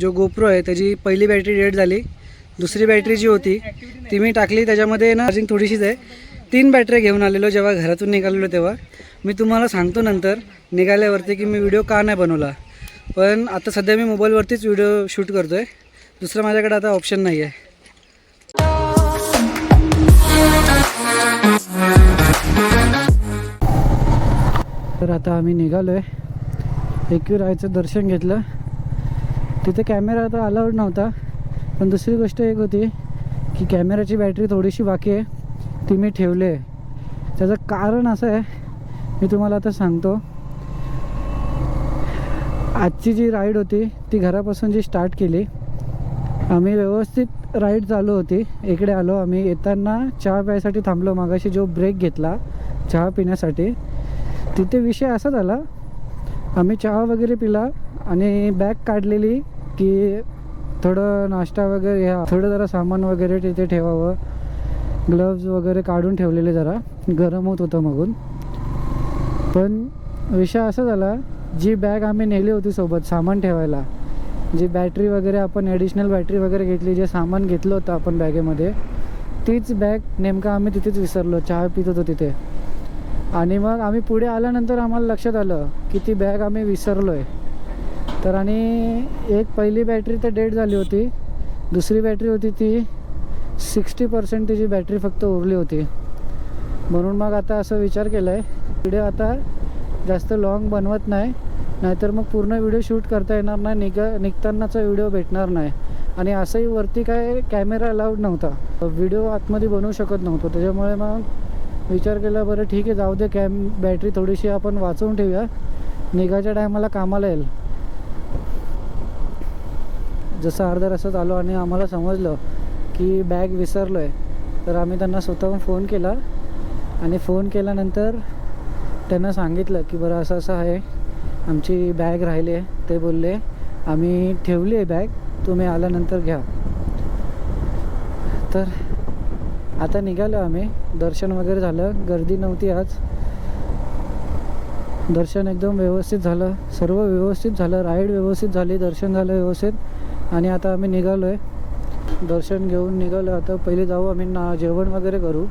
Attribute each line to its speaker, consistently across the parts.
Speaker 1: जो गोप्रो आहे त्याची पहिली बॅटरी डेड झाली. दुसरी बॅटरी जी होती ती मी टाकली. त्याच्यामध्ये ना चार्जिंग थोडीशीच आहे. तीन बॅटऱ्या घेऊन आलेलो जेव्हा घरातून निघालेलो तेव्हा. मी तुम्हाला सांगतो नंतर निघाल्यावरती की मी व्हिडिओ का नाही बनवला. पण आता सध्या मी मोबाईलवरतीच व्हिडिओ शूट करतो आहे दुसरं माझ्याकडे आता ऑप्शन नाही आहे. तर आता आम्ही निघालो आहे एकविरायचं दर्शन घेतलं. तिथे कॅमेरा आता अलाउड नव्हता. पण दुसरी गोष्ट एक होती की कॅमेऱ्याची बॅटरी थोडीशी बाकी आहे. ती मी ठेवली आहे. त्याचं कारण असं आहे मी तुम्हाला आता सांगतो. आजची जी राईड होती ती घरापासून जी स्टार्ट केली आम्ही व्यवस्थित राईड चालू होती. इकडे आलो आम्ही येताना चहा प्यायसाठी थांबलो. मागाशी जो ब्रेक घेतला चहा पिण्यासाठी तिथे विषय असा झाला आम्ही चहा वगैरे पिला आणि बॅग काढलेली की थोडं नाश्ता वगैरे ह्या थोडं जरा सामान वगैरे तिथे ठेवावं. ग्लव्ज वगैरे काढून ठेवलेले जरा. गरम होत होतं मागून. पण विषय असा झाला जी बॅग आम्ही नेली होती सोबत सामान ठेवायला जी बॅटरी वगैरे आपण ॲडिशनल बॅटरी वगैरे घेतली जे सामान घेतलं होतं आपण बॅगेमध्ये तीच बॅग नेमकं आम्ही तिथेच विसरलो चहा पित होतो तिथे. आणि मग आम्ही पुढे आल्यानंतर आम्हाला लक्षात आलं की ती बॅग आम्ही विसरलो आहे तर आणि एक पहिली बॅटरी तर डेड झाली होती. दुसरी बॅटरी होती ती सिक्स्टी पर्सेंट तिची बॅटरी फक्त उरली होती. म्हणून मग आता असं विचार केला आहे व्हिडिओ आता जास्त लॉंग बनवत नाही. नाहीतर मग पूर्ण व्हिडिओ शूट करता येणार नाही. निघ निघतानाचा व्हिडिओ भेटणार नाही. आणि असंही वरती काय कॅमेरा अलाउड नव्हता. व्हिडिओ आतमध्ये बनवू शकत नव्हतो. त्याच्यामुळे मग विचार केला बरं ठीक आहे जाऊ दे कॅम बॅटरी थोडीशी आपण वाचवून ठेवूया. निघायच्या टायमाला कामाला येईल. जसं अर्ध्या रस्त्यात आलो आणि आम्हाला समजलं की बॅग विसरलो आहे तर आम्ही त्यांना स्वतःहून फोन केला. आणि फोन केल्यानंतर त्यांना सांगितलं की बरं असं असं आहे आमची बॅग राहिली आहे. ते बोलले आम्ही ठेवली आहे बॅग तुम्ही आल्यानंतर घ्या. तर आता निघालो आम्ही. दर्शन वगैरे झालं. गर्दी नव्हती आज. दर्शन एकदम व्यवस्थित झालं. सर्व व्यवस्थित झालं. राईड व्यवस्थित झाली. दर्शन झालं व्यवस्थित. आणि आता आम्ही निघालो आहे दर्शन घेऊन निघालो. आता पहिले जाऊ आम्ही ना जेवण वगैरे करू.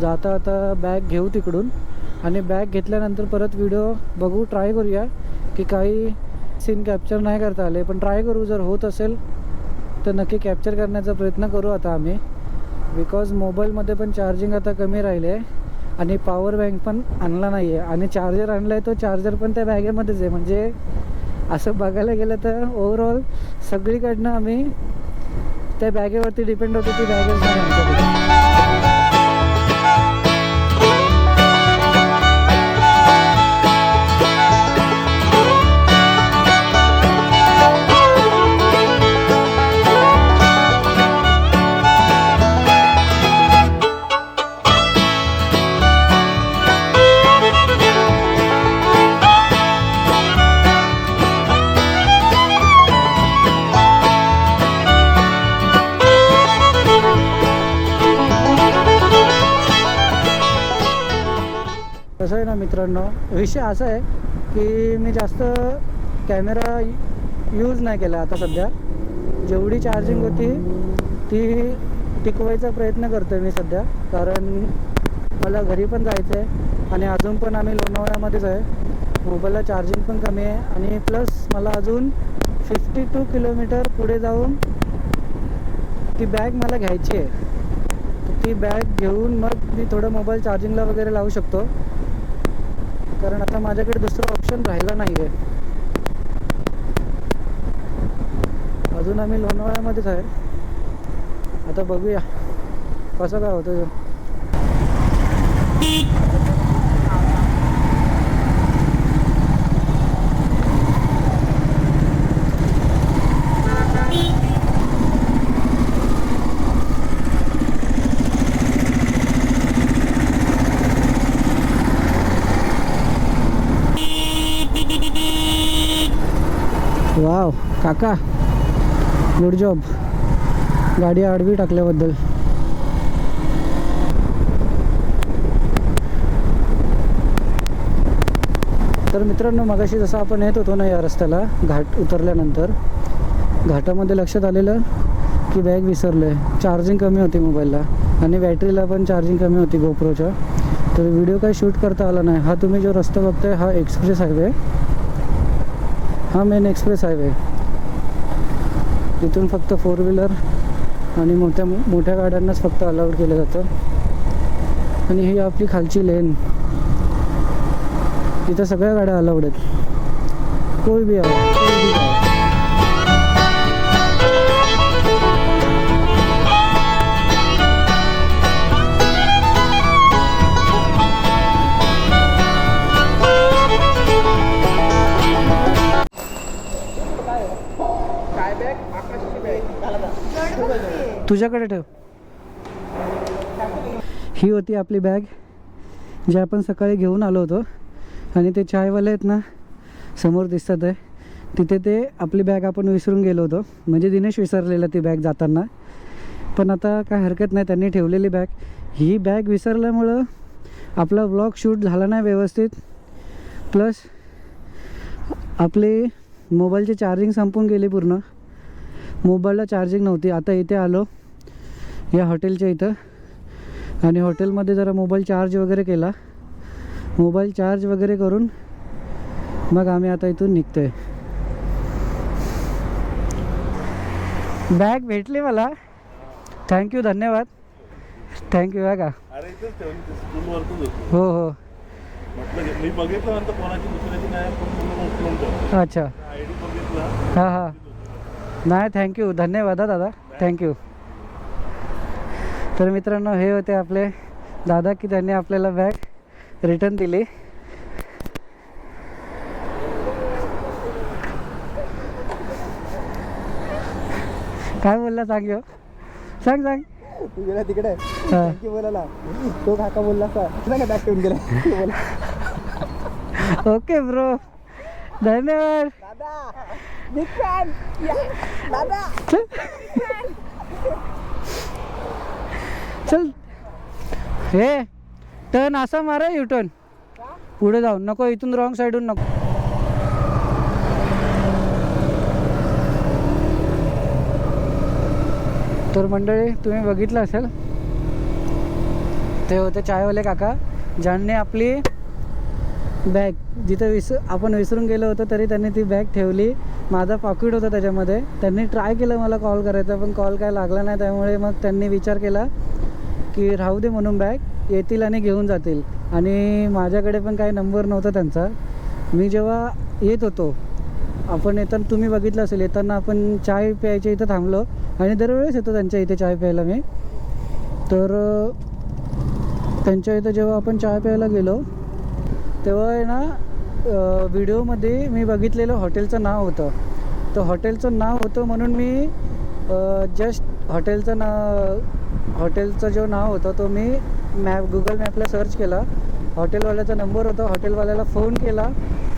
Speaker 1: जाता आता बॅग घेऊ तिकडून. आणि बॅग घेतल्यानंतर परत व्हिडिओ बघू ट्राय करूया की काही सीन कॅप्चर नाही करता आले. पण ट्राय करू जर होत असेल तर नक्की कॅप्चर करण्याचा प्रयत्न करू आता आम्ही. बिकॉज मोबाईलमध्ये पण चार्जिंग आता कमी राहिले आहे आणि पॉवर बँक पण आणला नाही आहे आणि चार्जर आणला आहे तो चार्जर पण त्या बॅगेमध्येच आहे. म्हणजे असं बघायला गेलं तर ओव्हरऑल सगळीकडनं आम्ही त्या बॅगेवरती डिपेंड होतो ती बॅगेवर नाही आमच्याकडे कसं आहे ना मित्रांनो विषय असा आहे की मी जास्त कॅमेरा यूज नाही केला आता सध्या. जेवढी चार्जिंग होती ती टिकवायचा प्रयत्न करतो आहे मी सध्या. कारण मला घरी पण जायचं आहे आणि अजून पण आम्ही लोणावळ्यामध्येच आहे. मोबाईलला चार्जिंग पण कमी आहे आणि प्लस मला अजून फिफ्टी टू किलोमीटर पुढे जाऊन ती बॅग मला घ्यायची आहे. ती बॅग घेऊन मग मी थोडं मोबाईल चार्जिंगला वगैरे लावू शकतो. कारण आता माझ्याकडे दुसरं ऑप्शन राहिला नाही आहे अजून आम्ही लोणावळ्यामध्येच आहे. आता बघूया. कसं काय होतं वाव काका गुड जॉब गाडी आडवी टाकल्याबद्दल. तर मित्रांनो मगाशी जसं आपण येत होतो ना या रस्त्याला घाट उतरल्यानंतर घाटामध्ये लक्षात आलेलं की बॅग विसरलो आहे चार्जिंग कमी होती मोबाईलला आणि बॅटरीला पण चार्जिंग कमी होती गोप्रोच्या तर व्हिडिओ काही शूट करता आला नाही. हा तुम्ही जो रस्ता बघताय हा एक्सप्रेस हायवे हा मेन एक्सप्रेस हायवे इथून फक्त फोर व्हीलर आणि मोठ्या मोठ्या गाड्यांनाच फक्त अलाउड केलं जातं. आणि ही आपली खालची लेन इथं सगळ्या गाड्या अलाउड आहेत. कोई भी आओ तुझ्याकडे ठेव. ही होती आपली बॅग जे आपण सकाळी घेऊन आलो होतो. आणि ते चायवाले आहेत ना समोर दिसतात आहे. तिथे ते आपली बॅग आपण विसरून गेलो होतो. म्हणजे दिनेश विसरलेलं ती बॅग जाताना. पण आता काय हरकत नाही त्यांनी ठेवलेली बॅग. ही बॅग विसरल्यामुळं आपला व्लॉग शूट झाला नाही व्यवस्थित. प्लस आपली मोबाईलची चार्जिंग संपून गेली पूर्ण. मोबाईलला चार्जिंग नव्हती. आता इथे आलो. या हॉटेलच्या इथं. आणि हॉटेलमध्ये जरा मोबाईल चार्ज वगैरे केला. मोबाईल चार्ज वगैरे करून मग आम्ही आता इथून निघतोय. बॅग भेटली मला. थँक्यू धन्यवाद. थँक्यू आहे
Speaker 2: होतो.
Speaker 1: हो हो. अच्छा. हां हां. नाही थँक्यू धन्यवाद हा दादा. थँक्यू तर मित्रांनो हे होते आपले दादा की त्यांनी आपल्याला बॅग रिटर्न दिली. काय बोलला सांग ह्यो? सांग सांग.
Speaker 3: तू गेला तिकडे.
Speaker 1: हा.
Speaker 3: बोलायला. तो काका बोलला का बॅग ठेवून गेला.
Speaker 1: ओके ब्रो धन्यवाद.
Speaker 3: दादा
Speaker 1: चल. हे टर्न असा मारा यू टर्न पुढे जाऊन. नको इथून रॉंग साईडून नको. तर मंडळी तुम्ही बघितलं असेल? ते होते चायवाले काका. ज्यांनी आपली बॅग. जिथं विस आपण विसरून गेलो होतो तरी त्यांनी ती बॅग ठेवली. माझा पॉकेट होता त्याच्यामध्ये. त्यांनी ट्राय केलं मला कॉल करायचा पण कॉल काय लागला नाही. त्यामुळे मग त्यांनी विचार केला की राहू दे म्हणून बॅग येतील आणि घेऊन जातील. आणि माझ्याकडे पण काही नंबर नव्हता त्यांचा. मी जेव्हा येत होतो आपण येताना तुम्ही बघितलं असेल येताना आपण चाय प्यायच्या इथं थांबलो. आणि दरवेळेस येतो त्यांच्या इथे चाय प्यायला मी. तर त्यांच्या इथं जेव्हा आपण चाय प्यायला गेलो तेव्हा आहे ना व्हिडिओमध्ये मी बघितलेलं हॉटेलचं नाव होतं. तर हॉटेलचं नाव होतं म्हणून मी जस्ट हॉटेलचं ना हॉटेलचं जो नाव होतं तो मी मॅप गुगल मॅपला सर्च केला. हॉटेलवाल्याचा नंबर होता हॉटेलवाल्याला फोन केला.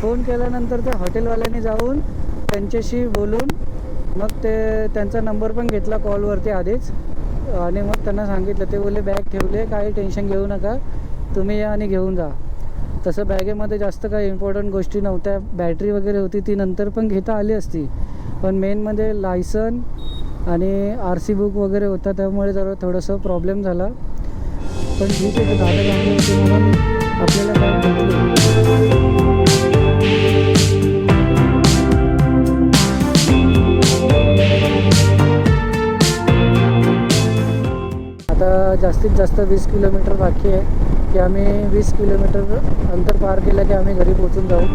Speaker 1: फोन केल्यानंतर त्या हॉटेलवाल्याने जाऊन त्यांच्याशी बोलून मग ते त्यांचा नंबर पण घेतला कॉलवरती आधीच. आणि मग त्यांना सांगितलं ते बोलले बॅग ठेवले काही टेन्शन घेऊ नका. तुम्ही या आणि घेऊन जा. तसं बॅगेमध्ये जास्त काही इम्पॉर्टंट गोष्टी नव्हत्या. बॅटरी वगैरे होती ती नंतर पण घेता आली असती. पण मेनमध्ये म्हणजे लायसन आणि आर सी बुक वगैरे होता त्यामुळे जरा थोडंसं प्रॉब्लेम झाला. पण ठीक आहे दादा गांधी होते म्हणून आपल्याला आता जास्तीत जास्त वीस किलोमीटर बाकी आहे. की आम्ही वीस किलोमीटर अंतर पार केलं की आम्ही घरी पोचून जाऊ.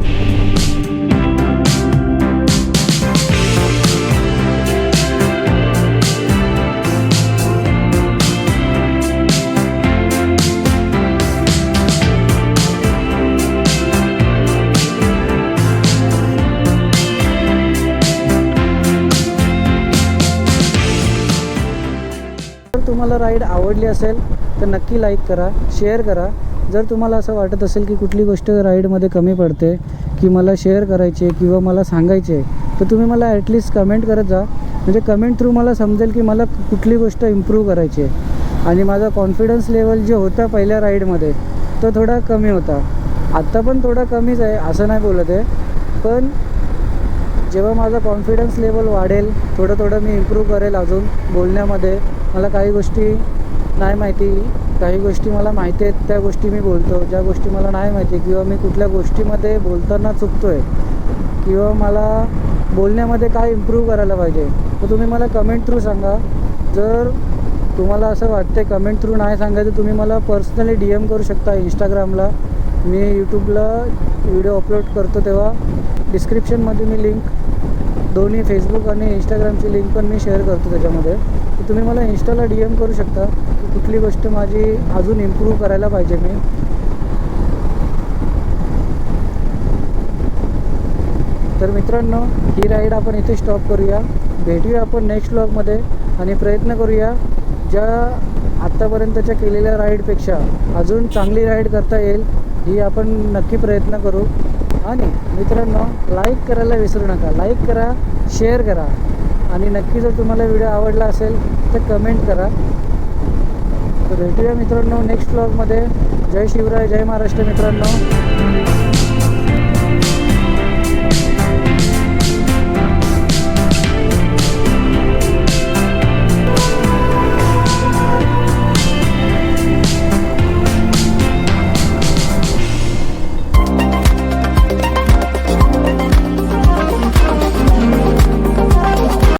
Speaker 1: तुम्हाला राईड आवडली असेल तर नक्की लाईक करा शेअर करा. जर तुम्हाला असं वाटत असेल की कुठली गोष्ट राईडमध्ये कमी पडते की मला शेअर करायची आहे किंवा मला सांगायची आहे तर तुम्ही मला ॲटलिस्ट कमेंट करत जा. म्हणजे कमेंट थ्रू मला समजेल की मला कुठली गोष्ट इम्प्रूव्ह करायची आहे. आणि माझा कॉन्फिडन्स लेवल जो होता पहिल्या राईडमध्ये तो थोडा कमी होता. आत्ता पण थोडा कमीच आहे असं नाही बोलत आहे. पण जेव्हा माझा कॉन्फिडन्स लेवल वाढेल थोडं थोडं मी इम्प्रूव्ह करेल अजून बोलण्यामध्ये. मला काही गोष्टी नाही माहिती. काही गोष्टी मला माहिती आहेत त्या गोष्टी मी बोलतो. ज्या गोष्टी मला नाही माहिती किंवा मी कुठल्या गोष्टीमध्ये बोलताना चुकतो आहे किंवा मला बोलण्यामध्ये काय इम्प्रूव्ह करायला पाहिजे तर तुम्ही मला कमेंट थ्रू सांगा. जर तुम्हाला असं वाटते कमेंट थ्रू नाही सांगायचं तुम्ही मला पर्सनली डी एम करू शकता इंस्टाग्रामला मी यूट्यूबला व्हिडिओ अपलोड करतो तेव्हा. डिस्क्रिप्शनमध्ये मी लिंक दोन्ही फेसबुक आणि इंस्टाग्रामची लिंक पण मी शेअर करतो त्याच्यामध्ये. तर तुम्ही मला इंस्टाला डी एम करू शकता. कुठली गोष्ट माझी अजून इम्प्रूव्ह करायला पाहिजे मी. तर मित्रांनो ही राईड आपण इथे स्टॉप करूया. भेटूया आपण नेक्स्ट ब्लॉगमध्ये आणि प्रयत्न करूया ज्या आत्तापर्यंतच्या केलेल्या राईडपेक्षा अजून चांगली राईड करता येईल ही आपण नक्की प्रयत्न करू. आणि मित्रांनो लाईक करायला विसरू नका. लाईक करा शेअर करा. आणि नक्की जर तुम्हाला व्हिडिओ आवडला असेल तर कमेंट करा. भेटूया मित्रांनो नेक्स्ट ब्लॉगमध्ये जय शिवराय जय महाराष्ट्र मित्रांनो.